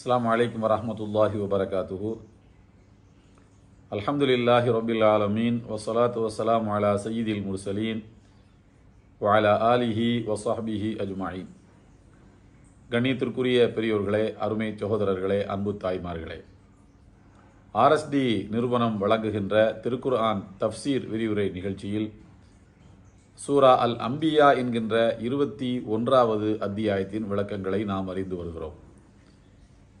அஸ்லாம் வலைக்கம் வரமத்துல்லாஹி வபரகாத்துஹு அல்ஹம்துலில்லாஹி ரபில் ஆலமீன் வசலாத்து வசலாம் அலா சயீதில் முர்சலீன் வாலா ஆலிஹி வஸஹ்பிஹி அஜ்மாயின் கண்ணியத்திற்குரிய பெரியோர்களே அருமை சகோதரர்களே அன்பு தாய்மார்களே. ஆர்எஸ்டி நிறுவனம் வழங்குகின்ற திருக்குர்ஆன் தஃப்சீர் விரிவுரை நிகழ்ச்சியில் சூரா அல் அம்பியா என்கின்ற இருபத்தி ஒன்றாவது அத்தியாயத்தின் விளக்கங்களை நாம் அறிந்து வருகிறோம்.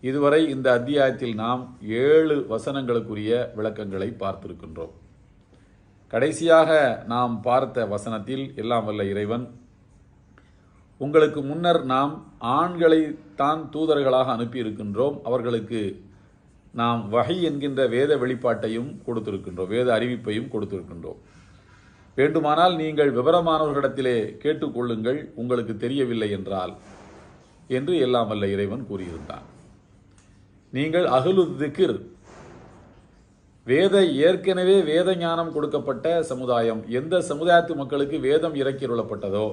இதுவரை இந்த அத்தியாயத்தில் நாம் ஏழு வசனங்களுக்குரிய விளக்கங்களை பார்த்திருக்கின்றோம். கடைசியாக நாம் பார்த்த வசனத்தில் எல்லாம் வல்ல இறைவன் உங்களுக்கு முன்னர் நாம் ஆண்களை தான் தூதர்களாக அனுப்பியிருக்கின்றோம். அவர்களுக்கு நாம் வகை என்கின்ற வேத வெளிப்பாட்டையும் கொடுத்திருக்கின்றோம். வேத அறிவிப்பையும் கொடுத்திருக்கின்றோம். வேண்டுமானால் நீங்கள் விவரமானவர்களிடத்திலே கேட்டுக்கொள்ளுங்கள். உங்களுக்கு தெரியவில்லை என்றால் என்று எல்லாம் வல்ல இறைவன் கூறியிருந்தான். நீங்கள் அகலு திக்ர். வேத ஏற்கனவே வேத ஞானம் கொடுக்கப்பட்ட சமுதாயம். எந்த சமுதாயத்து மக்களுக்கு வேதம் இறக்கியுள்ளப்பட்டதோ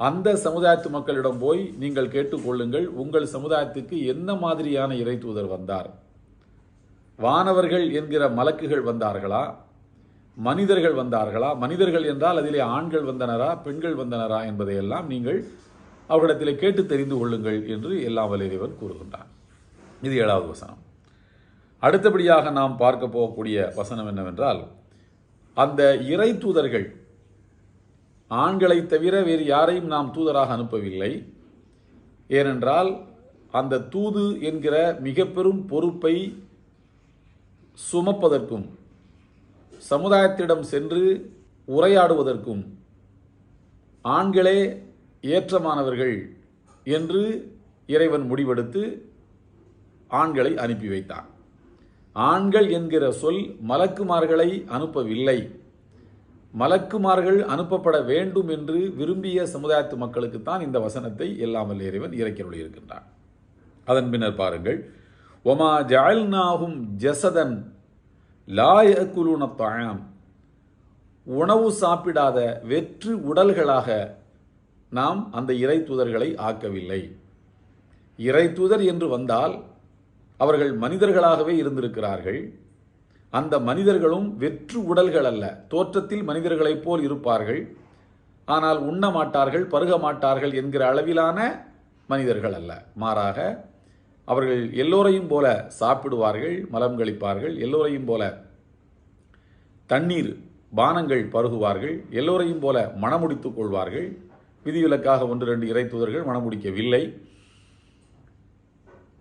அந்த சமுதாயத்து மக்களிடம் போய் நீங்கள் கேட்டுக்கொள்ளுங்கள் உங்கள் சமுதாயத்துக்கு என்ன மாதிரியான இறை தூதர் வந்தார்? வானவர்கள் என்கிற மலக்குகள் வந்தார்களா? மனிதர்கள் வந்தார்களா? மனிதர்கள் என்றால் அதிலே ஆண்கள் வந்தனரா பெண்கள் வந்தனரா என்பதையெல்லாம் நீங்கள் அவரிடத்தில் கேட்டு தெரிந்து கொள்ளுங்கள் என்று எல்லாம் வலியவன் கூறுகின்றான். இது ஏழாவது வசனம். அடுத்தபடியாக நாம் பார்க்க போகக்கூடிய வசனம் என்னவென்றால் அந்த இறை தூதர்கள் ஆண்களை தவிர வேறு யாரையும் நாம் தூதராக அனுப்பவில்லை. ஏனென்றால் அந்த தூது என்கிற மிக பெரும் பொறுப்பை சுமப்பதற்கும் சமுதாயத்திடம் சென்று உரையாடுவதற்கும் ஆண்களே ஏற்றமானவர்கள் என்று இறைவன் முடிவெடுத்து ஆண்களை அனுப்பி வைத்தான். ஆண்கள் என்கிற சொல் மலக்குமார்களை அனுப்பவில்லை. மலக்குமார்கள் அனுப்பப்பட வேண்டும் என்று விரும்பிய சமுதாயத்து மக்களுக்குத்தான் இந்த வசனத்தை இல்லாமல் இறைவன் இறக்கிறொழி இருக்கின்றான். அதன் பின்னர் பாருங்கள். ஒமா ஜால்நாகும் ஜசதன் லாயக்குலுன தாயாம் உணவு சாப்பிடாத வெற்று உடல்களாக நாம் அந்த இறை தூதர்களை ஆக்கவில்லை. இறை தூதர் என்று வந்தால் அவர்கள் மனிதர்களாகவே இருந்திருக்கிறார்கள். அந்த மனிதர்களும் வெற்று உடல்கள் அல்ல. தோற்றத்தில் மனிதர்களைப் போல் இருப்பார்கள். ஆனால் உண்ண மாட்டார்கள் பருக மாட்டார்கள் என்கிற அளவிலான மனிதர்கள் அல்ல. மாறாக அவர்கள் எல்லோரையும் போல சாப்பிடுவார்கள் மலம் கழிப்பார்கள் எல்லோரையும் போல தண்ணீர் பானங்கள் பருகுவார்கள் எல்லோரையும் போல மணமுடித்துக் கொள்வார்கள். விதிவிலக்காக ஒன்று ரெண்டு இறை தூதர்கள் மணமுடிக்கவில்லை.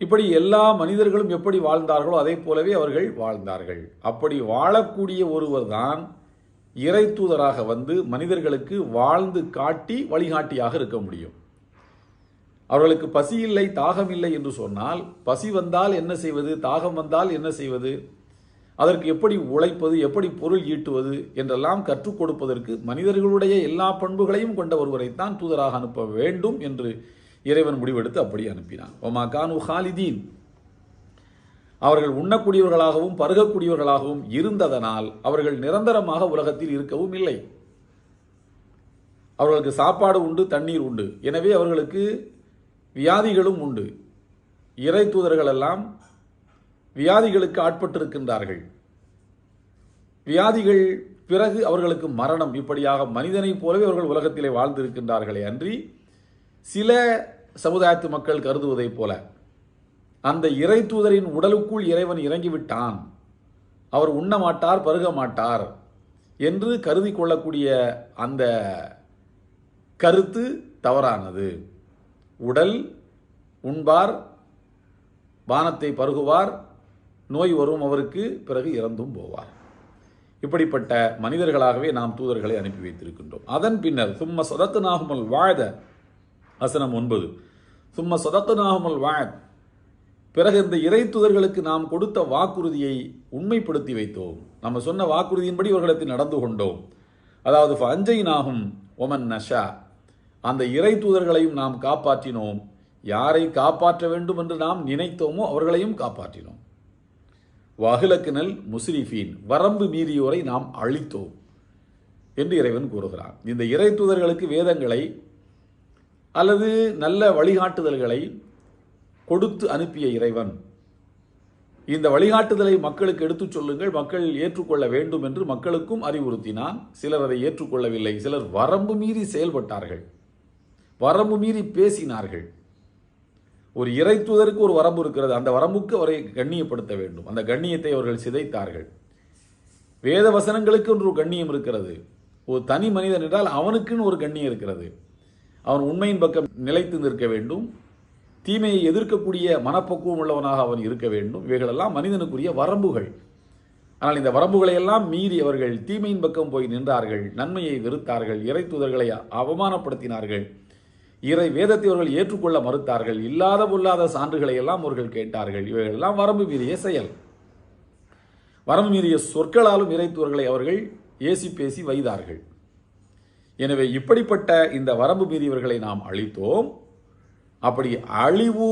இப்படி எல்லா மனிதர்களும் எப்படி வாழ்ந்தார்களோ அதே போலவே அவர்கள் வாழ்ந்தார்கள். அப்படி வாழக்கூடிய ஒருவர் தான் இறை தூதராக வந்து மனிதர்களுக்கு வாழ்ந்து காட்டி வழிகாட்டியாக இருக்க முடியும். அவர்களுக்கு பசி இல்லை தாகம் இல்லை என்று சொன்னால் பசி வந்தால் என்ன செய்வது தாகம் வந்தால் என்ன செய்வது அதற்கு எப்படி உழைப்பது எப்படி பொருள் ஈட்டுவது என்றெல்லாம் கற்றுக் கொடுப்பதற்கு மனிதர்களுடைய எல்லா பண்புகளையும் கொண்ட ஒருவரைத்தான் தூதராக அனுப்ப வேண்டும் என்று இறைவன் முடிவெடுத்து அப்படி அனுப்பினான். ஒமா கானு ஹாலிதீன். அவர்கள் உண்ணக்கூடியவர்களாகவும் பருகக்கூடியவர்களாகவும் இருந்ததனால் அவர்கள் நிரந்தரமாக உலகத்தில் இருக்கவும் இல்லை. அவர்களுக்கு சாப்பாடு உண்டு தண்ணீர் உண்டு. எனவே அவர்களுக்கு வியாதிகளும் உண்டு. இறை தூதர்கள் எல்லாம் வியாதிகளுக்கு ஆட்பட்டிருக்கின்றார்கள். வியாதிகள் பிறகு அவர்களுக்கு மரணம். இப்படியாக மனிதனைப் போலவே அவர்கள் உலகத்திலே வாழ்ந்திருக்கின்றார்களே அன்றி சில சமுதாயத்து மக்கள் கருதுவதைப் போல அந்த இறை தூதரின் உடலுக்குள் இறைவன் இறங்கிவிட்டான். அவர் உண்ண மாட்டார் பருக மாட்டார் என்று கருதி கொள்ளக்கூடிய அந்த கருத்து தவறானது. உடல் உண்பார் பானத்தை பருகுவார் நோய் வரும் அவருக்கு பிறகு இறந்தும் போவார். இப்படிப்பட்ட மனிதர்களாகவே நாம் தூதர்களை அனுப்பி வைத்திருக்கின்றோம். அதன் பின்னர் சும்ம சதத்து நாகுமல் வாழ வசனம் ஒன்பது. சும்மா சொதத்து வா பிறகு இந்த இறைத்தூதர்களுக்கு நாம் கொடுத்த வாக்குறுதியை உண்மைப்படுத்தி வைத்தோம். நம்ம சொன்ன வாக்குறுதியின்படி இவர்களிடத்தில் நடந்து கொண்டோம். அதாவது அஞ்சை நாகும் ஒமன் நஷா. அந்த இறை தூதர்களையும் நாம் காப்பாற்றினோம். யாரை காப்பாற்ற வேண்டும் என்று நாம் நினைத்தோமோ அவர்களையும் காப்பாற்றினோம். வகுலக்கினல் முஸ்ரிஃபீன். வரம்பு மீறியோரை நாம் அழித்தோம் என்று இறைவன் கூறுகிறான். இந்த இறை தூதர்களுக்கு வேதங்களை அல்லது நல்ல வழிகாட்டுதல்களை கொடுத்து அனுப்பிய இறைவன். இந்த வழிகாட்டுதலை மக்களுக்கு எடுத்துச் சொல்லுங்கள். மக்கள் ஏற்றுக்கொள்ள வேண்டும் என்று மக்களுக்கும் அறிவுறுத்தினான். சிலர் அதை ஏற்றுக்கொள்ளவில்லை. சிலர் வரம்பு மீறி செயல்பட்டார்கள். வரம்பு மீறி பேசினார்கள். ஒரு இறை தூதருக்கு ஒரு வரம்பு இருக்கிறது. அந்த வரம்புக்கு அவரை கண்ணியப்படுத்த வேண்டும். அந்த கண்ணியத்தை அவர்கள் சிதைத்தார்கள். வேத வசனங்களுக்கு ஒரு கண்ணியம் இருக்கிறது. ஒரு தனி மனிதன் என்றால் அவனுக்குன்னு ஒரு கண்ணியம் இருக்கிறது. அவன் உண்மையின் பக்கம் நிலைத்து நிற்க வேண்டும். தீமையை எதிர்க்கக்கூடிய மனப்பக்குவம் உள்ளவனாக அவன் இருக்க வேண்டும். இவைகளெல்லாம் மனிதனுக்குரிய வரம்புகள். ஆனால் இந்த வரம்புகளை எல்லாம் மீறி அவர்கள் தீமையின் பக்கம் போய் நின்றார்கள். நன்மையை வெறுத்தார்கள். இறை தூதர்களை அவமானப்படுத்தினார்கள். இறை வேதத்தை அவர்கள் ஏற்றுக்கொள்ள மறுத்தார்கள். இல்லாத பொல்லாத சான்றுகளை எல்லாம் அவர்கள் கேட்டார்கள். இவைகளெல்லாம் வரம்பு மீறிய செயல். வரம்பு மீறிய சொற்களாலும் இறைத்தூர்களை அவர்கள் ஏசி பேசி வைத்தார்கள். எனவே இப்படிப்பட்ட இந்த வரம்பு மீறியவர்களை நாம் அழித்தோம். அப்படி அழிவு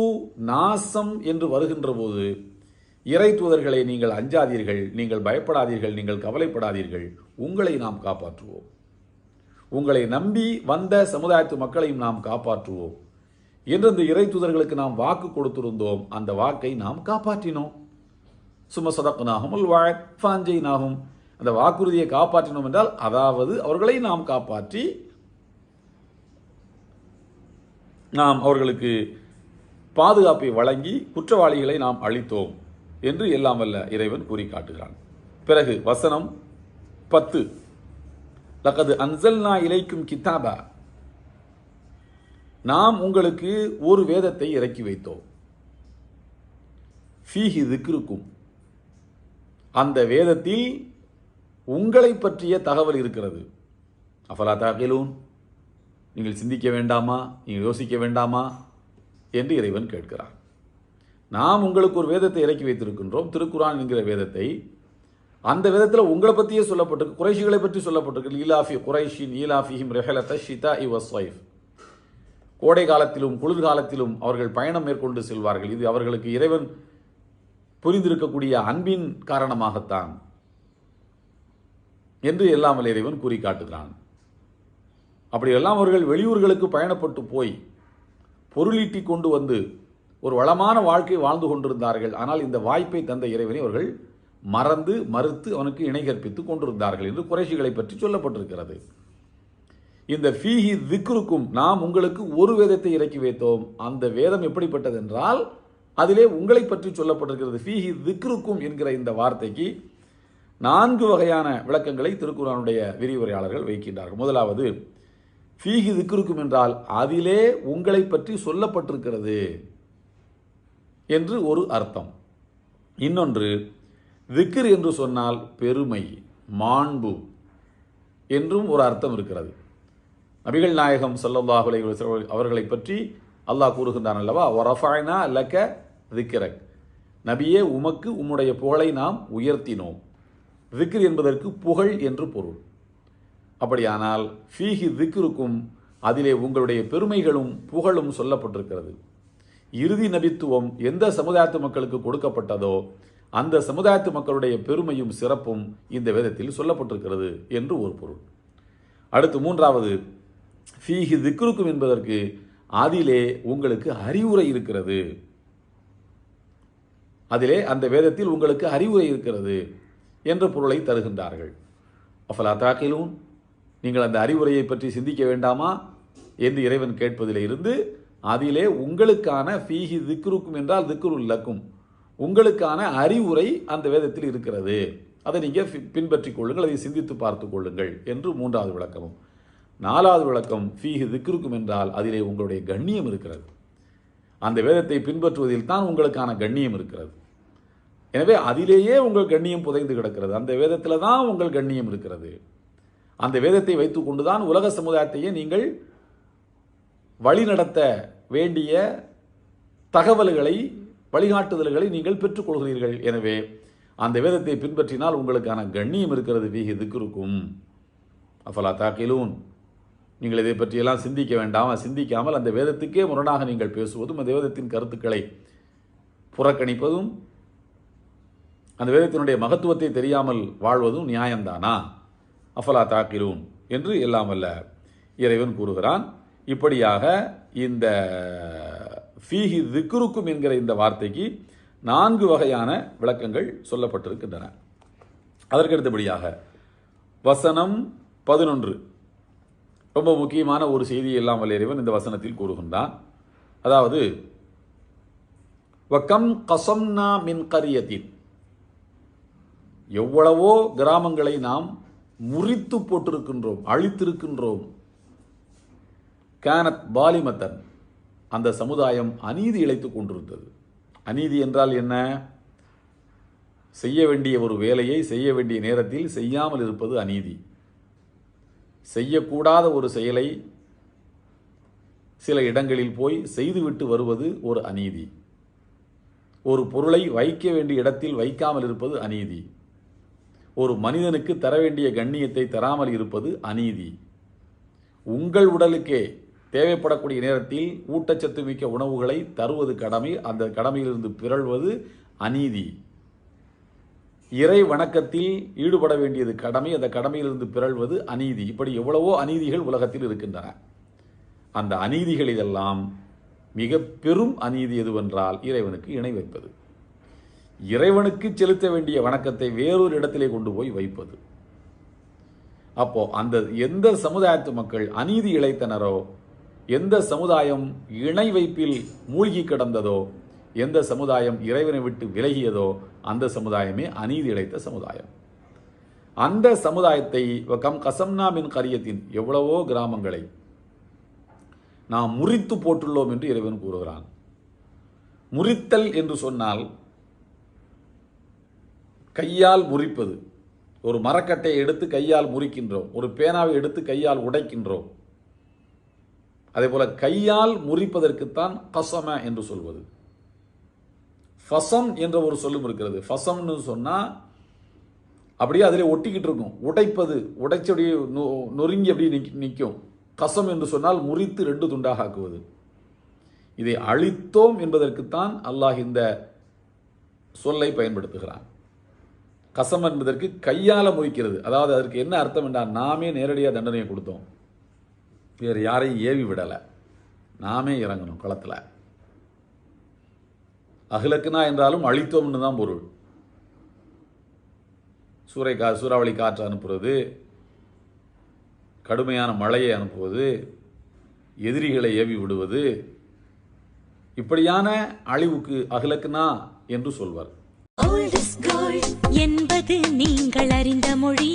நாசம் என்று வருகின்ற போது இறை தூதர்களை நீங்கள் அஞ்சாதீர்கள் நீங்கள் பயப்படாதீர்கள் நீங்கள் கவலைப்படாதீர்கள். உங்களை நாம் காப்பாற்றுவோம். உங்களை நம்பி வந்த சமுதாயத்து மக்களையும் நாம் காப்பாற்றுவோம். என்று இந்த இறை தூதர்களுக்கு நாம் வாக்கு கொடுத்திருந்தோம். அந்த வாக்கை நாம் காப்பாற்றினோம். சும சதப்பனாகும் வாழ்ஃபாஞ்சைனாகும் அந்த வாக்குறுதியை காப்பாற்றினோம் என்றால் அதாவது அவர்களை நாம் காப்பாற்றி நாம் அவர்களுக்கு பாதுகாப்பை வழங்கி குற்றவாளிகளை நாம் அழித்தோம் என்று எல்லாம் வல்ல இறைவன் கூறி காட்டுகிறான். பிறகு வசனம் பத்து. லக்கது அன்சல்னா இலைக்கும் கித்தாபா. நாம் உங்களுக்கு ஒரு வேதத்தை இறக்கி வைத்தோம். ஃபீஹி திக்ருக்கும். அந்த வேதத்தில் உங்களை பற்றிய தகவல் இருக்கிறது. அஃபலா தாக்கிலூன்? நீங்கள் சிந்திக்க வேண்டாமா? நீங்கள் யோசிக்க வேண்டாமா? என்று இறைவன் கேட்கிறார் நாம் உங்களுக்கு ஒரு வேதத்தை இறக்கி வைத்திருக்கின்றோம். திருக்குரான் என்கிற வேதத்தை. அந்த விதத்தில் உங்களை பற்றியே சொல்லப்பட்டிருக்கு. குறைஷிகளை பற்றி சொல்லப்பட்டிருக்கு. ஈலாஃபி குறைஷின் ஈலாஃபிஹிம் ரெஹலத ஷிதா இ வஸ்வைஃப். கோடை காலத்திலும் குளிர்காலத்திலும் அவர்கள் பயணம் மேற்கொண்டு செல்வார்கள். இது அவர்களுக்கு இறைவன் புரிந்திருக்கக்கூடிய அன்பின் காரணமாகத்தான். என்று எல்லாம் வல்ல இறைவன் கூறி காட்டுகிறான் அப்படியெல்லாம் அவர்கள் வெளியூர்களுக்கு பயணப்பட்டு போய் பொருளீட்டி கொண்டு வந்து ஒரு வளமான வாழ்க்கை வாழ்ந்து கொண்டிருந்தார்கள். ஆனால் இந்த வாய்ப்பை தந்த இறைவனை அவர்கள் மறந்து மறுத்து அவனுக்கு இணை கற்பித்து கொண்டிருந்தார்கள் என்று குறைஷிகளை பற்றி சொல்லப்பட்டிருக்கிறது. இந்த ஃபீஹி திக்ருக்கும் நாம் உங்களுக்கு ஒரு வேதத்தை இறக்கி வைத்தோம். அந்த வேதம் எப்படிப்பட்டது என்றால் அதிலே உங்களை பற்றி சொல்லப்பட்டிருக்கிறது. ஃபீஹி திக்ருக்கும் என்கிற இந்த வார்த்தைக்கு நான்கு வகையான விளக்கங்களை திருக்குறானுடைய விரிவுரையாளர்கள் வைக்கின்றார்கள். முதலாவது ஃபீஹி திக்ருக்கும் என்றால் அதிலே உங்களை பற்றி சொல்லப்பட்டிருக்கிறது என்று ஒரு அர்த்தம். இன்னொன்று திக்ர் என்று சொன்னால் பெருமை மாண்பு என்றும் ஒரு அர்த்தம் இருக்கிறது. நபிகள் நாயகம் சல்லல்லாஹ் அலைஹி அவர்களை பற்றி அல்லாஹ் கூறுகின்றான் அல்லவா? ஒரஃபாய்னா லக்க திக்ரக். நபியே உமக்கு உம்முடைய புகழை நாம் உயர்த்தினோம். திக்ர் என்பதற்கு புகழ் என்று பொருள். அப்படியானால் ஃபீஹி திக்ருக்கும் அதிலே உங்களுடைய பெருமைகளும் புகழும் சொல்லப்பட்டிருக்கிறது. இறுதி நபித்துவம் எந்த சமுதாயத்து மக்களுக்கு கொடுக்கப்பட்டதோ அந்த சமுதாயத்து மக்களுடைய பெருமையும் சிறப்பும் இந்த வேதத்தில் சொல்லப்பட்டிருக்கிறது என்று ஒரு பொருள். அடுத்து மூன்றாவது ஃபீஹி திக்ருக்கும் என்பதற்கு அதிலே உங்களுக்கு அறிவுரை இருக்கிறது. அதிலே அந்த வேதத்தில் உங்களுக்கு அறிவுரை இருக்கிறது. என்ற பொருளை தருகின்றார்கள். அஃபலா தாக்கிலூன்? நீங்கள் அந்த அறிவுரையை பற்றி சிந்திக்க வேண்டாமா? என்று இறைவன் கேட்பதிலிருந்து அதிலே உங்களுக்கான ஃபீஹி திக்ருக்கும் என்றால் திக்ருல் லக்கும். உங்களுக்கான அறிவுரை அந்த வேதத்தில் இருக்கிறது. அதை நீங்கள் பின்பற்றி கொள்ளுங்கள் அதை சிந்தித்து பார்த்து கொள்ளுங்கள் என்று மூன்றாவது விளக்கமும். நாலாவது விளக்கம் ஃபீஹி திக்ருக்கும் என்றால் அதிலே உங்களுடைய கண்ணியம் இருக்கிறது. அந்த வேதத்தை பின்பற்றுவதில் தான் உங்களுக்கான கண்ணியம் இருக்கிறது. எனவே அதிலேயே உங்கள் கண்ணியம் புதைந்து கிடக்கிறது. அந்த வேதத்தில் தான் உங்கள் கண்ணியம் இருக்கிறது. அந்த வேதத்தை வைத்துக்கொண்டு தான் உலக சமுதாயத்தையே நீங்கள் வழிநடத்த வேண்டிய தகவல்களை வழிகாட்டுதல்களை நீங்கள் பெற்றுக்கொள்கிறீர்கள் எனவே அந்த வேதத்தை பின்பற்றினால் உங்களுக்கான கண்ணியம் இருக்கிறது. வீஹி இருக்கும் அஃபலா தாக்கிலூன். நீங்கள் இதை பற்றியெல்லாம் சிந்திக்க வேண்டாம். சிந்திக்காமல் அந்த வேதத்துக்கே முரணாக நீங்கள் பேசுவதும் அந்த வேதத்தின் கருத்துக்களை புறக்கணிப்பதும் அந்த வேதத்தினுடைய மகத்துவத்தை தெரியாமல் வாழ்வதும் நியாயம்தானா? அஃபலா தாக்கிலூன் என்று எல்லாம் இறைவன் கூறுகிறான். இப்படியாக இந்த ஃபீஹி திக்ருக்கும் என்கிற இந்த வார்த்தைக்கு நான்கு வகையான விளக்கங்கள் சொல்லப்பட்டிருக்கின்றன. அதற்கடுத்தபடியாக வசனம் பதினொன்று. ரொம்ப முக்கியமான ஒரு செய்தி எல்லாம் வல்ல இறைவன் இந்த வசனத்தில் கூறுகின்றான். அதாவது வக்கம் கசம்னா மின் கரியத்தின் எவ்வளவோ கிராமங்களை நாம் முறித்து போட்டிருக்கின்றோம் அழித்திருக்கின்றோம். கேனத் பாலிமத்தன் அந்த சமுதாயம் அநீதி இழைத்துக் கொண்டிருந்தது. அநீதி என்றால் என்ன? செய்ய வேண்டிய ஒரு வேலையை செய்ய வேண்டிய நேரத்தில் செய்யாமல் இருப்பது அநீதி. செய்யக்கூடாத ஒரு செயலை சில இடங்களில் போய் செய்துவிட்டு வருவது ஒரு அநீதி. ஒரு பொருளை வைக்க வேண்டிய இடத்தில் வைக்காமல் இருப்பது அநீதி. ஒரு மனிதனுக்கு தர வேண்டிய கண்ணியத்தை தராமல் இருப்பது அநீதி. உங்கள் உடலுக்கே தேவைப்படக்கூடிய நேரத்தில் ஊட்டச்சத்து மிக்க உணவுகளை தருவது கடமை அந்த கடமையிலிருந்து பிறழ்வது அநீதி. இறை வணக்கத்தில் ஈடுபட வேண்டியது கடமை அந்த கடமையிலிருந்து பிறழ்வது அநீதி. இப்படி எவ்வளவோ அநீதிகள் உலகத்தில் இருக்கின்றன. அந்த அநீதிகளிலெல்லாம் மிக பெரும் அநீதி எதுவென்றால் இறைவனுக்கு இணை வைப்பது. இறைவனுக்கு செலுத்த வேண்டிய வணக்கத்தை வேறொரு இடத்திலே கொண்டு போய் வைப்பது. அப்போ அந்த எந்த சமுதாயத்து மக்கள் அநீதி இழைத்தனரோ எந்த சமுதாயம் இணை வைப்பில் மூழ்கி கிடந்ததோ எந்த சமுதாயம் இறைவனை விட்டு விலகியதோ அந்த சமுதாயமே அநீதி இழைத்த சமுதாயம். அந்த சமுதாயத்தை கம் கசம்னா மின் கரியத்தின் எவ்வளவோ கிராமங்களை நாம் முறித்து போட்டுள்ளோம் என்று இறைவன் கூறுகிறான். முறித்தல் என்று சொன்னால் கையால் முறிப்பது. ஒரு மரக்கட்டையை எடுத்து கையால் முறிக்கின்றோம். ஒரு பேனாவை எடுத்து கையால் உடைக்கின்றோம். அதே போல் கையால் முறிப்பதற்குத்தான் கசம என்று சொல்வது. ஃபசம் என்ற ஒரு சொல்லும் இருக்கிறது. ஃபசம்னு சொன்னால் அப்படியே அதில் ஒட்டிக்கிட்டு இருக்கும். உடைப்பது உடைச்சி அப்படியே நொ- நொறுங்கி அப்படியே நிக் நிற்கும் கசம் என்று சொன்னால் முறித்து ரெண்டு துண்டாக ஆக்குவது. இதை அழித்தோம் என்பதற்குத்தான் அல்லாஹ் இந்த சொல்லை பயன்படுத்துகிறான். கசம் என்பதற்கு கையால் முறிக்கிறது. அதாவது அதற்கு என்ன அர்த்தம் என்றால் நாமே நேரடியாக தண்டனையை கொடுத்தோம். வேறு யாரையும் ஏவி விடலை. நாமே இறங்கணும் களத்தில். அகிலக்குனா என்றாலும் அழித்தோம்னு தான் பொருள். சூறை கா சூறாவளி காற்று அனுப்புறது கடுமையான மழையை அனுப்புவது எதிரிகளை ஏவி விடுவது இப்படியான அழிவுக்கு அகிலக்குனா என்று சொல்வார். Gold என்பது நீங்கள் அறிந்த மொழி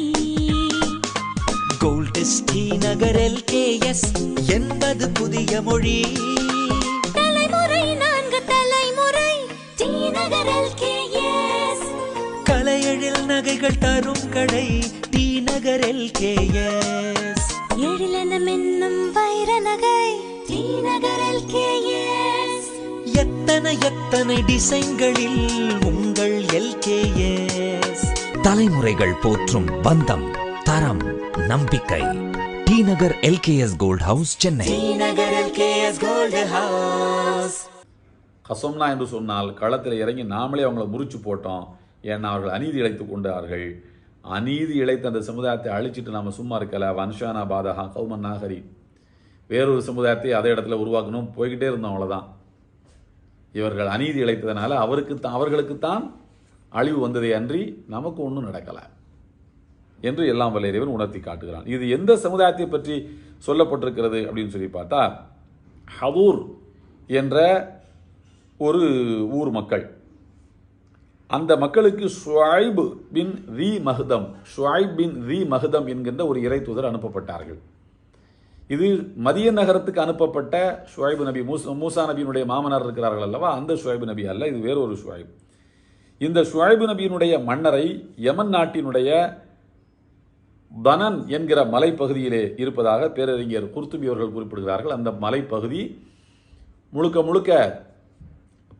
கோல்டஸ் டி நகர் எல்கேஎஸ் என்பது புதிய மொழி தலைமுறை நான்கு தலைமுறை டி நகர் LKS. கலையெழில் நகைகள் தரும் கடை டி நகர் எல்கேஎஸ் எழிலென மின்னும் வைர நகை டி நகர் LKS. எத்தனை எத்தனை டிசைன்களில் உங்கள் எல்கேஎஸ்? தலைமுறைகள் போற்றும் பந்தம் தரம் நம்பிக்கை. T Nagar LKS gold house Chennai. T Nagar LKS gold house. கசம்னா என்று சொன்னால் களத்தில் இறங்கி நாமளே அவங்கள முறிச்சு போட்டோம் ஏன்னா அவர்கள் அநீதி இழைத்து கொண்டார்கள். அநீதி இழைத்த அந்த சமுதாயத்தை அழிச்சிட்டு நாம சும்மா இருக்கல வன்ஷானா பாதகா கௌமன் நாகரி. வேறொரு சமுதாயத்தை அதே இடத்துல உருவாக்கணும் போய்கிட்டே இருந்தோம் அவ்வளோதான் இவர்கள் அநீதி இழைத்ததனால அவருக்கு அவர்களுக்குத்தான் அழிவு வந்ததே அன்றி நமக்கு ஒன்றும் நடக்கலை என்று எல்லாம் வல்ல இறைவன் உணர்த்தி காட்டுகிறான். இது எந்த சமுதாயத்தை பற்றி சொல்லப்பட்டிருக்கிறது அப்படின்னு சொல்லி பார்த்தா ஹவூர் என்ற ஒரு ஊர் மக்கள். அந்த மக்களுக்கு ஷுவாய்பு பின் ரி மஹ்தம் ஷுவாய்பின் ரி மஹ்தம் என்கின்ற ஒரு இறை தூதர் அனுப்பப்பட்டார்கள். இது மதிய நகரத்துக்கு அனுப்பப்பட்ட ஷுவைப் நபி மூசா மூசா நபியினுடைய மாமனார் இருக்கிறார்கள் அல்லவா? அந்த ஷுவைப் நபி அல்ல இது வேறொரு ஷுவைப். இந்த ஷுவைப் நபியினுடைய மன்னரை யமன் நாட்டினுடைய தனன் என்கிற மலைப்பகுதியிலே இருப்பதாக பேரறிஞர் குர்த்துபி அவர்கள் குறிப்பிடுகிறார்கள். அந்த மலைப்பகுதி முழுக்க முழுக்க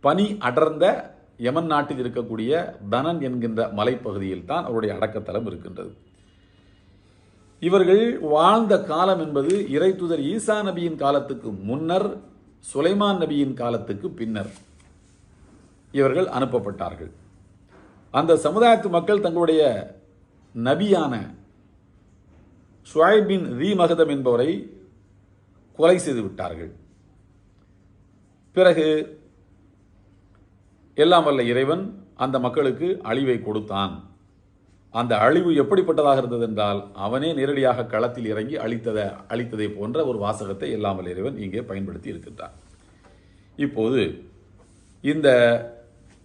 பனி அடர்ந்த யமன் நாட்டில் இருக்கக்கூடிய தனன் என்கின்ற மலைப்பகுதியில் தான் அவருடைய அடக்கத்தலம் இருக்கின்றது. இவர்கள் வாழ்ந்த காலம் என்பது இறைத்துதர் ஈசா நபியின் காலத்துக்கு முன்னர் சுலைமான் நபியின் காலத்துக்கு பின்னர் இவர்கள் அனுப்பப்பட்டார்கள். அந்த சமுதாயத்து மக்கள் தங்களுடைய நபியான ஷுவைப் பின் மகதம் என்பவரை கொலை செய்து விட்டார்கள். பிறகு எல்லாம் வல்ல இறைவன் அந்த மக்களுக்கு அழிவை கொடுத்தான். அந்த அழிவு எப்படிப்பட்டதாக இருந்தது என்றால் அவனே நேரடியாக களத்தில் இறங்கி அழித்ததை அழித்ததை போன்ற ஒரு வாசகத்தை எல்லாம் இறைவன் இங்கே பயன்படுத்தி இருக்கின்றான். இப்போது இந்த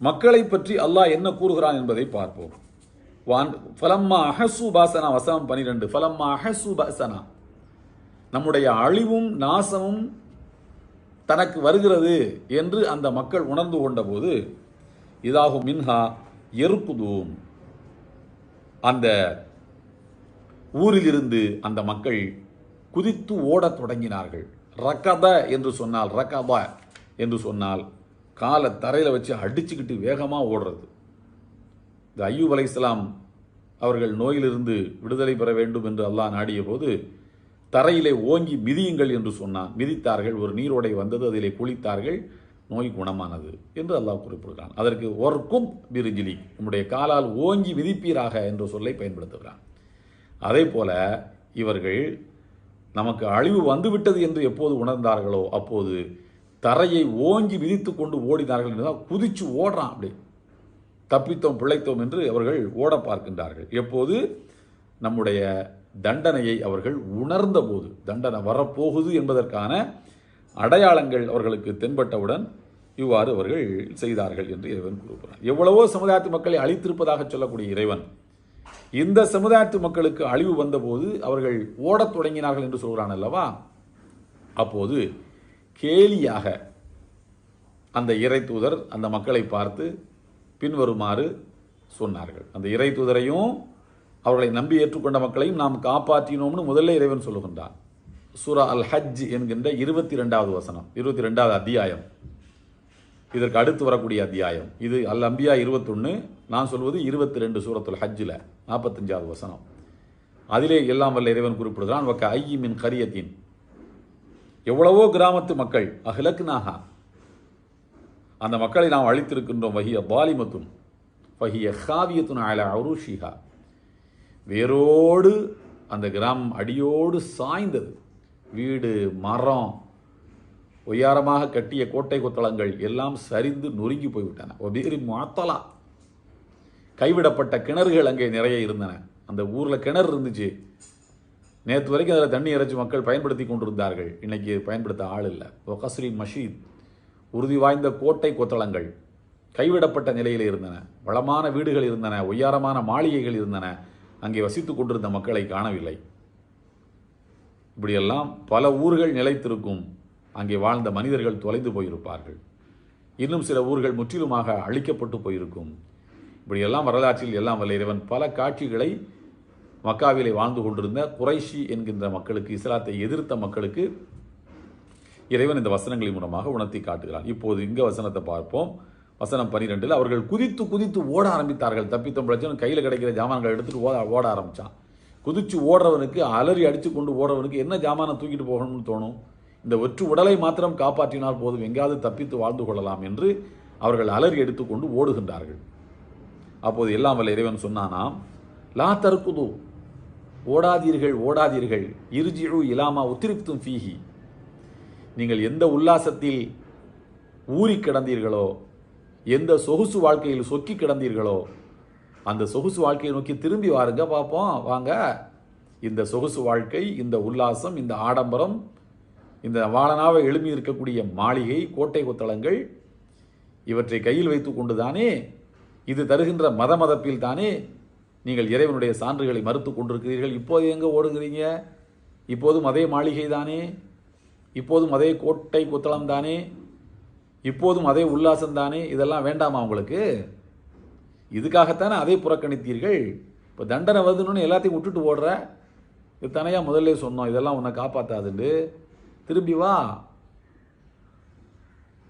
மக்களை பற்றி அல்லாஹ் என்ன கூறுகிறான் என்பதை பார்ப்போம். வான் ஃபலம்மா அஹசு பாசனா வசனம் பனிரெண்டு. ஃபலம்மா அஹசு பாசனா நம்முடைய அழிவும் நாசமும் தனக்கு வருகிறது என்று அந்த மக்கள் உணர்ந்து கொண்டபோது இதாகும் மின்ஹா எருக்குதூம் அந்த ஊரிலிருந்து அந்த மக்கள் குதித்து ஓடத் தொடங்கினார்கள். ரக்கத என்று சொன்னால் ரக்கபா என்று சொன்னால் காலை தரையில் வச்சு அடிச்சுக்கிட்டு வேகமாக ஓடுறது. இந்த ஐயூப் இஸ்லாம் அவர்கள் நோயிலிருந்து விடுதலை பெற வேண்டும் என்று அல்லாஹ் நாடிய போது தரையிலே ஓங்கி மிதியுங்கள் என்று சொன்னான். மிதித்தார்கள் ஒரு நீரோடை வந்தது அதிலே குளித்தார்கள். நோய் குணமானது என்று அல்லாஹ் குறிப்பிடுகிறான். அதற்கு ஒர்க்கும் பிரிஜிலி நம்முடைய காலால் ஓங்கி விதிப்பீராக என்ற சொல்லை பயன்படுத்துகிறான். அதே போல இவர்கள் நமக்கு அழிவு வந்துவிட்டது என்று எப்போது உணர்ந்தார்களோ அப்போது தரையை ஓங்கி விதித்து கொண்டு ஓடினார்கள் என்றால் குதிச்சு ஓடுறான் அப்படி. தப்பித்தோம் பிழைத்தோம் என்று அவர்கள் ஓட பார்க்கின்றார்கள். எப்போது? நம்முடைய தண்டனையை அவர்கள் உணர்ந்தபோது தண்டனை வரப்போகுது என்பதற்கான அடையாளங்கள் அவர்களுக்கு தென்பட்டவுடன் இவ்வாறு அவர்கள் செய்தார்கள் என்று இறைவன் கூறுகிறார் எவ்வளவோ சமுதாயத்து மக்களை அழித்திருப்பதாக சொல்லக்கூடிய இறைவன் இந்த சமுதாயத்து மக்களுக்கு அழிவு வந்தபோது அவர்கள் ஓடத் தொடங்கினார்கள் என்று சொல்கிறான் அல்லவா? அப்போது கேலியாக அந்த இறை தூதர் அந்த மக்களை பார்த்து பின்வருமாறு சொன்னார்கள். அந்த இறை தூதரையும் அவர்களை நம்பி ஏற்றுக்கொண்ட மக்களையும் நாம் காப்பாற்றினோம்னு முதல்ல இறைவன் சொல்லுகின்றான். சூரா அல் ஹஜ் என்கின்ற இருபத்தி ரெண்டாவது வசனம் இருபத்தி ரெண்டாவது அத்தியாயம். இதற்கு அடுத்து வரக்கூடிய அத்தியாயம். இது அல் அம்பியா இருபத்தொன்று நான் சொல்வது இருபத்தி ரெண்டு சூரத்துல் ஹஜ்ஜில் நாற்பத்தஞ்சாவது வசனம். அதிலே எல்லாம் வல்ல இறைவன் குறிப்பிடுகிறான் வக்க ஐயி மின் கரியத்தின். எவ்வளவோ கிராமத்து மக்கள் அஹ்லக்னாஹா. அந்த மக்களை நாம் அழித்திருக்கின்றோம் வஹிய பாலிமத்தும் வஹிய ஹாவியத்துன் அல அருஷிஹா. வேரோடு அந்த கிராமம் அடியோடு சாய்ந்தது. வீடு மரம் ஒய்யாரமாக கட்டிய கோட்டை கொத்தளங்கள் எல்லாம் சரிந்து நொறுங்கி போய்விட்டன. ஒபீரி மாத்தலா கைவிடப்பட்ட கிணறுகள் அங்கே நிறைய இருந்தன. அந்த ஊரில் கிணறு இருந்துச்சு. நேற்று வரைக்கும் அதில் தண்ணி இறைச்சி மக்கள் பயன்படுத்தி கொண்டிருந்தார்கள். இன்னைக்கு பயன்படுத்த ஆள் இல்லை. ஒகஸ்ரீ மஷீத் உறுதி வாய்ந்த கோட்டை கொத்தளங்கள் கைவிடப்பட்ட நிலையில் இருந்தன. வளமான வீடுகள் இருந்தன. ஒய்யாரமான மாளிகைகள் இருந்தன. அங்கே வசித்துக் கொண்டிருந்த மக்களை காணவில்லை. இப்படியெல்லாம் பல ஊர்கள் நிலைத்திருக்கும். அங்கே வாழ்ந்த மனிதர்கள் தொலைந்து போயிருப்பார்கள். இன்னும் சில ஊர்கள் முற்றிலுமாக அழிக்கப்பட்டு போயிருக்கும். இப்படியெல்லாம் வரலாற்றில் எல்லாம் வல்ல இறைவன் பல காட்சிகளை மக்காவிலே வாழ்ந்து கொண்டிருந்த குறைஷி என்கின்ற மக்களுக்கு இஸ்லாத்தை எதிர்த்த மக்களுக்கு இறைவன் இந்த வசனங்களின் மூலமாக உணர்த்தி காட்டுகிறான். இப்போது இங்கே வசனத்தை பார்ப்போம். வசனம் பன்னிரெண்டில் அவர்கள் குதித்து குதித்து ஓட ஆரம்பித்தார்கள். தப்பித்தம் பிரச்சனை கையில் கிடைக்கிற ஜாமான்களை எடுத்துட்டு ஓட ஓட ஆரம்பிச்சான். குதிச்சு ஓடுறவனுக்கு அலறி அடித்து கொண்டு ஓடுறவனுக்கு என்ன ஜாமானை தூக்கிட்டு போகணும்னு தோணும்? இந்த ஒற்று உடலை மாத்திரம் காப்பாற்றினால் போதும் எங்காவது தப்பித்து வாழ்ந்து கொள்ளலாம் என்று அவர்கள் அலறி எடுத்துக்கொண்டு ஓடுகின்றார்கள். அப்போது எல்லாம் வல்ல இறைவன் சொன்னானாம் லா தற்குது ஓடாதீர்கள் ஓடாதீர்கள். இருஜிழு இலாமா உத்திரிப்தும் ஃபீஹி. நீங்கள் எந்த உல்லாசத்தில் ஊறி கிடந்தீர்களோ எந்த சொகுசு வாழ்க்கையில் சொக்கி கிடந்தீர்களோ அந்த சொகுசு வாழ்க்கையை நோக்கி திரும்பி வாருங்க பார்ப்போம். வாங்க. இந்த சொகுசு வாழ்க்கை இந்த உல்லாசம் இந்த ஆடம்பரம் இந்த வாழனாக எழுமி இருக்கக்கூடிய மாளிகை கோட்டை கொத்தளங்கள் இவற்றை கையில் வைத்து கொண்டு தானே இது தருகின்ற மத மதப்பில் தானே நீங்கள் இறைவனுடைய சான்றுகளை மறுத்து கொண்டிருக்கிறீர்கள். இப்போது எங்கே ஓடுகிறீங்க? இப்போதும் அதே மாளிகை தானே? இப்போதும் அதே கோட்டை கொத்தளம் தானே? இப்போதும் அதே உல்லாசம் தானே? இதெல்லாம் வேண்டாமா உங்களுக்கு? இதுக்காகத்தானே அதை புறக்கணித்தீர்கள்? இப்போ தண்டனை வருதுன்னு எல்லாத்தையும் விட்டுட்டு ஓடுற? இது தனியாக முதல்ல சொன்னோம் இதெல்லாம் உன்னை காப்பாத்தாதுண்டு திரும்பி வா.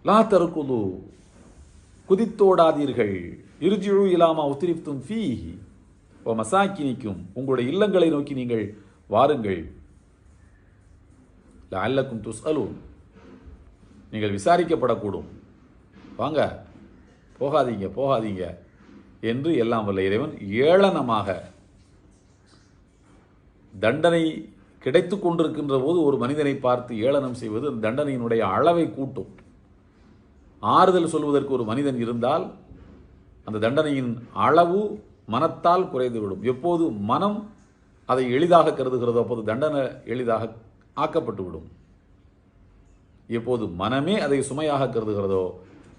லா தருக்குது. குதித்தோடாதீர்கள். இருஜிழு இலாமா உத்திரிப்தும் ஃபீஹி. இப்போ மசாக்கி நிற்கும் உங்களுடைய இல்லங்களை நோக்கி நீங்கள் வாருங்கள். லஅல்லக்கும் துஸ்அலூன். நீங்கள் விசாரிக்கப்படக்கூடும். வாங்க போகாதீங்க போகாதீங்க. என்று எல்லாம் வல்ல இறைவன் ஏளனமாக தண்டனை கிடைத்து கொண்டிருக்கின்ற போது ஒரு மனிதனை பார்த்து ஏளனம் செய்வது அந்த தண்டனையினுடைய அளவை கூட்டும். ஆறுதல் சொல்வதற்கு ஒரு மனிதன் இருந்தால் அந்த தண்டனையின் அளவு மனத்தால் குறைந்துவிடும். எப்போது மனம் அதை எளிதாக கருதுகிறதோ அப்போது தண்டனை எளிதாக ஆக்கப்பட்டு விடும் எப்போது மனமே அதை சுமையாக கருதுகிறதோ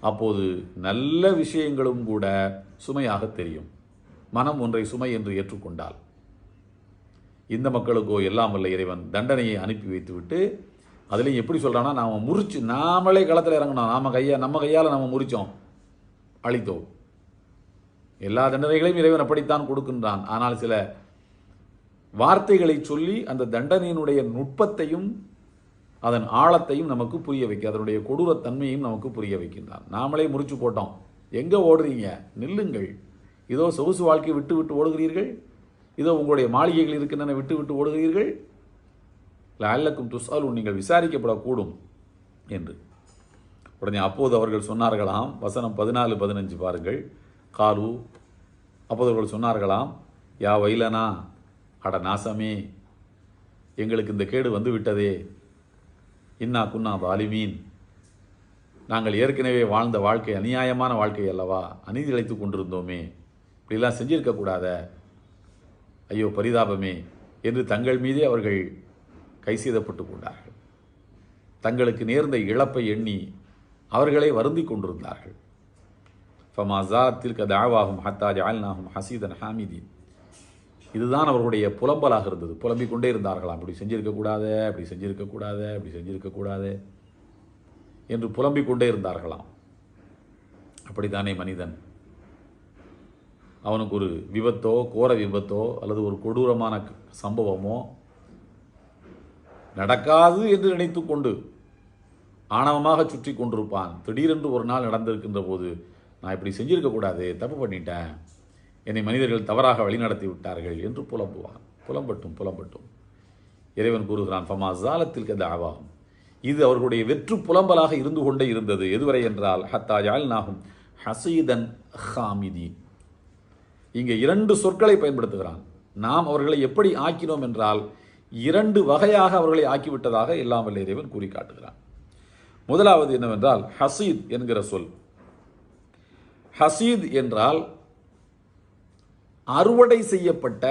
அப்போது நல்ல விஷயங்களும் கூட சுமையாக தெரியும். மனம் ஒன்றை சுமை என்று ஏற்றுக்கொண்டால். இந்த மக்களுக்கோ எல்லாம் வல்ல இறைவன் தண்டனையை அனுப்பி வைத்துவிட்டு அதுலேயும் எப்படி சொல்கிறான்னா நாம் முறிச்சு நாமளே களத்தில் இறங்கணும் நாம கையா நம்ம கையால் நம்ம முறித்தோம் அழித்தோம். எல்லா தண்டனைகளையும் இறைவன் அப்படித்தான் கொடுக்கின்றான். ஆனால் சில வார்த்தைகளை சொல்லி அந்த தண்டனையினுடைய நுட்பத்தையும் அதன் ஆழத்தையும் நமக்கு புரிய வைக்க அதனுடைய கொடூரத்தன்மையும் நமக்கு புரிய வைக்கின்றான். நாமளே முறிச்சு போட்டோம். எங்கே ஓடுறீங்க? நில்லுங்கள். இதோ சொகுசு வாழ்க்கை விட்டு விட்டு ஓடுகிறீர்கள். இதோ உங்களுடைய மாளிகைகள் இருக்கின்றன விட்டு விட்டு ஓடுகிறீர்கள். லல்லக்கும் துசாலும் நீங்கள் விசாரிக்கப்படக்கூடும் என்று. உடனே அப்போது அவர்கள் சொன்னார்களாம் வசனம் பதினாலு பதினஞ்சு பாருங்கள். காலு அப்போது அவர்கள் சொன்னார்களாம் யா வைலனா அட நாசமே எங்களுக்கு இந்த கேடு வந்து விட்டதே இன்னா குன்னா தாலிமீன் நாங்கள் ஏற்கனவே வாழ்ந்த வாழ்க்கை அநியாயமான வாழ்க்கை அல்லவா? அநீதி இழைத்து கொண்டிருந்தோமே. இப்படிலாம் செஞ்சிருக்கக்கூடாத ஐயோ பரிதாபமே என்று தங்கள் மீதே அவர்கள் கை கொண்டார்கள். தங்களுக்கு நேர்ந்த இழப்பை எண்ணி அவர்களே வருந்தி கொண்டிருந்தார்கள். ஃபமா ஜாத்திற்கு தாவாகும் ஹத்தா ஹசீதன் ஹாமிதீன். இதுதான் அவர்களுடைய புலம்பலாக இருந்தது. புலம்பிக் கொண்டே இருந்தார்களாம். அப்படி செஞ்சிருக்கக்கூடாத அப்படி செஞ்சிருக்கக்கூடாத அப்படி செஞ்சிருக்கக்கூடாது என்று புலம்பிக் கொண்டே இருந்தார்களாம். அப்படித்தானே மனிதன்? அவனுக்கு ஒரு விபத்தோ கோர விபத்தோ அல்லது ஒரு கொடூரமான சம்பவமோ நடக்காது என்று நினைத்து கொண்டு ஆணவமாக சுற்றி கொண்டிருப்பான். திடீரென்று ஒரு நாள் நடந்திருக்கின்ற போது நான் இப்படி செஞ்சிருக்கக்கூடாது தப்பு பண்ணிட்டேன். என்னை மனிதர்கள் தவறாக வழிநடத்தி விட்டார்கள் என்று புலம்புவான். புலம்பட்டும் புலம்பட்டும். இறைவன் கூறுகிறான் ஃபமா ஜாலத்தில் கத ஆவாகும் இது அவர்களுடைய வெற்று புலம்பலாக இருந்து கொண்டே இருந்தது. எதுவரை என்றால் ஹத்தா நாகும் ஹசீதன் ஹாமிதி. இங்கே இரண்டு சொற்களை பயன்படுத்துகிறான். நாம் அவர்களை எப்படி ஆக்கினோம் என்றால் இரண்டு வகையாக அவர்களை ஆக்கிவிட்டதாக எல்லாம் வல்ல இறைவன் கூறி காட்டுகிறான் முதலாவது என்னவென்றால் ஹசீத் என்கிற சொல். ஹசீத் என்றால் அறுவடை செய்யப்பட்ட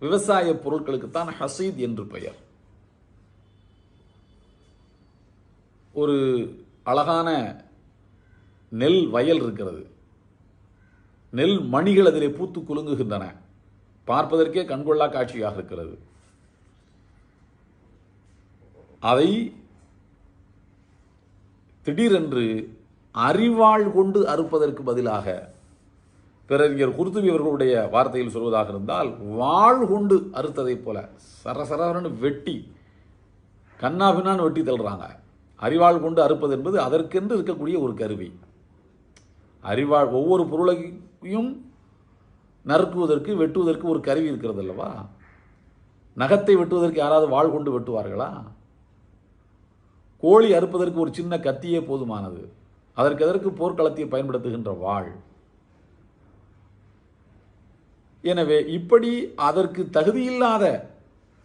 விவசாய பொருட்களுக்குத்தான் ஹசீத் என்று பெயர். ஒரு அழகான நெல் வயல் இருக்கிறது. நெல் மணிகள் அதிலே பூத்து குலுங்குகின்றன. பார்ப்பதற்கே கண்கொள்ளா காட்சியாக இருக்கிறது. அதை திடீரென்று அறிவாள் கொண்டு அறுப்பதற்கு பதிலாக பிறறிஞர் குருத்துவி அவர்களுடைய வார்த்தையில் சொல்வதாக இருந்தால் வாள் கொண்டு அறுத்ததைப் போல சரசரன்னு வெட்டி கண்ணாபின்னான்னு வெட்டி தள்ளுறாங்க. அறிவாள் கொண்டு அறுப்பது என்பது அதற்கென்று இருக்கக்கூடிய ஒரு கருவி. அறிவாள் ஒவ்வொரு பொருளையும் நறுக்குவதற்கு வெட்டுவதற்கு ஒரு கருவி இருக்கிறது அல்லவா? நகத்தை வெட்டுவதற்கு யாராவது வாள் கொண்டு வெட்டுவார்களா? கோழி அறுப்பதற்கு ஒரு சின்ன கத்தியே போதுமானது. அதற்கு எதற்கு போர்க்களத்தை பயன்படுத்துகின்ற வாள். எனவே இப்படி அதற்கு தகுதியில்லாத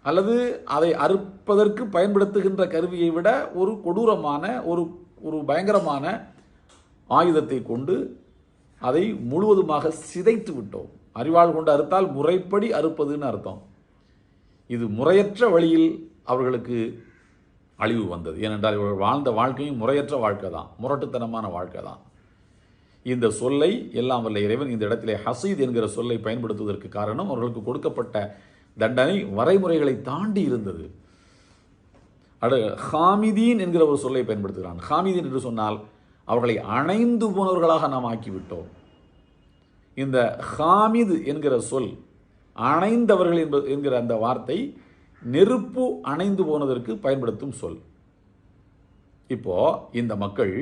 அல்லது அதை அறுப்பதற்கு பயன்படுத்துகின்ற கருவியை விட ஒரு கொடூரமான ஒரு ஒரு பயங்கரமான ஆயுதத்தை கொண்டு அதை முழுவதுமாக சிதைத்து விட்டோம். அறிவாள் கொண்டு அறுத்தால் முறைப்படி அறுப்பதுன்னு அர்த்தம். இது முறையற்ற வழியில் அவர்களுக்கு அழிவு வந்தது. ஏனென்றால் இவர்கள் வாழ்ந்த வாழ்க்கையும் முறையற்ற வாழ்க்கை தான் முரட்டுத்தனமான வாழ்க்கை தான். இந்த சொல்லை எல்லாம் வல்ல இறைவன் இந்த இடத்திலே ஹசீத் என்கிற சொல்லை பயன்படுத்துவதற்கு காரணம் அவர்களுக்கு கொடுக்கப்பட்ட தண்டனை வரைமுறைகளை தாண்டி இருந்தது. அடு ஹாமிதீன் என்கிற ஒரு சொல்லை பயன்படுத்துகிறான். ஹாமிதீன் என்று சொன்னால் அவர்களை அணைந்து போனவர்களாக நாம் ஆக்கிவிட்டோம். இந்த ஹாமிது என்கிற சொல் அணைந்தவர்கள் என்பது என்கிற அந்த வார்த்தை நெருப்பு அணைந்து போனதற்கு பயன்படுத்தும் சொல். இப்போ இந்த மக்கள்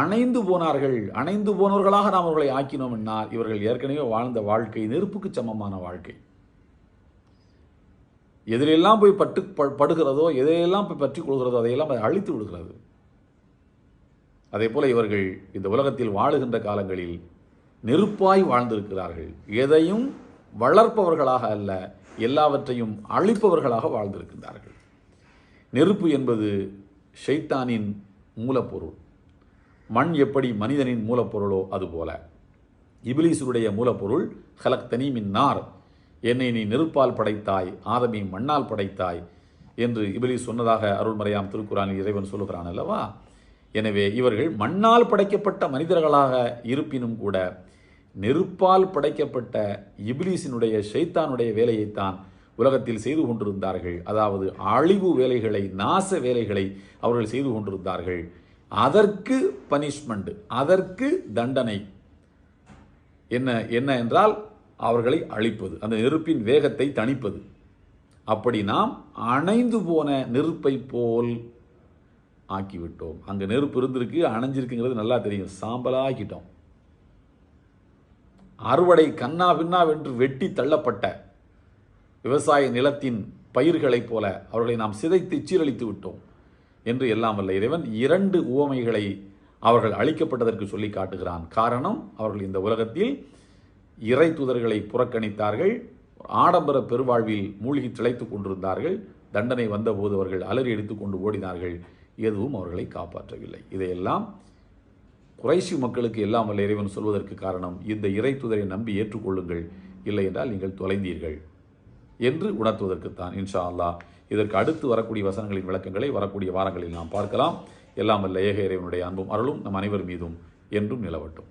அணைந்து போனார்கள். அணைந்து போனவர்களாக நாம் அவர்களை ஆக்கினோம் என்னால். இவர்கள் ஏற்கனவே வாழ்ந்த வாழ்க்கை நெருப்புக்கு சமமான வாழ்க்கை. எதிலெல்லாம் போய் பட்டு படுகிறதோ எதையெல்லாம் போய் பற்றி கொள்கிறதோ அதையெல்லாம் அழித்து விடுகிறது. அதே போல இவர்கள் இந்த உலகத்தில் வாழுகின்ற காலங்களில் நெருப்பாய் வாழ்ந்திருக்கிறார்கள். எதையும் வளர்ப்பவர்களாக அல்ல எல்லாவற்றையும் அழிப்பவர்களாக வாழ்ந்திருக்கின்றார்கள். நெருப்பு என்பது ஷைத்தானின் மூலப்பொருள். மண் எப்படி மனிதனின் மூலப்பொருளோ அதுபோல. இபிலீசுடைய மூலப்பொருள் ஹலக்தனி மின்னார் மின் நார். என்னை நீ நெருப்பால் படைத்தாய் ஆதமி மண்ணால் படைத்தாய் என்று இபிலி சொன்னதாக அருள்மறையாம் திருக்குறானில் இறைவன் சொல்லுகிறான் அல்லவா? எனவே இவர்கள் மண்ணால் படைக்கப்பட்ட மனிதர்களாக இருப்பினும் கூட நெருப்பால் படைக்கப்பட்ட இபிலிசினுடைய ஷைத்தானுடைய வேலையைத்தான் உலகத்தில் செய்து கொண்டிருந்தார்கள். அதாவது அழிவு வேலைகளை நாச வேலைகளை அவர்கள் செய்து கொண்டிருந்தார்கள். அதற்கு பனிஷ்மெண்ட் அதற்கு தண்டனை. என்ன என்ன என்றால் அவர்களை அழிப்பது அந்த நெருப்பின் வேகத்தை தணிப்பது. அப்படி நாம் அணைந்து போன நெருப்பை போல் ஆக்கிவிட்டோம். அங்கே நெருப்பு இருந்திருக்கு அணைஞ்சிருக்குங்கிறது நல்லா தெரியும். சாம்பலாக்கிட்டோம் அறுவடை கண்ணா பின்னாவென்று வெட்டி தள்ளப்பட்ட விவசாய நிலத்தின் பயிர்களைப் போல அவர்களை நாம் சிதைத்து சீரழித்து விட்டோம். என்று எல்லாம் வல்ல இறைவன் இரண்டு உவமைகளை அவர்கள் அழிக்கப்பட்டதற்கு சொல்லி காட்டுகிறான். காரணம் அவர்கள் இந்த உலகத்தில் இறை தூதர்களை புறக்கணித்தார்கள் ஆடம்பர பெருவாழ்வில் மூழ்கி திளைத்துக் கொண்டிருந்தார்கள் தண்டனை வந்தபோது அவர்கள் அலறி எடுத்துக்கொண்டு ஓடினார்கள் எதுவும் அவர்களை காப்பாற்றவில்லை. இதையெல்லாம் குறைசி மக்களுக்கு எல்லாம் வல்ல இறைவன் சொல்வதற்கு காரணம் இந்த இறை தூதரை நம்பி ஏற்றுக்கொள்ளுங்கள் இல்லை என்றால் நீங்கள் தொலைந்தீர்கள் என்று உணர்த்துவதற்குத்தான் இன்ஷா அல்லாஹ். இதற்கு அடுத்து வரக்கூடிய வசனங்களின் விளக்கங்களை வரக்கூடிய வாரங்களில் நாம் பார்க்கலாம். எல்லாம் வல்ல ஏக இறைவனுடைய அன்பும் அருளும் நம் அனைவர் மீதும் என்றும் நிலவட்டும்.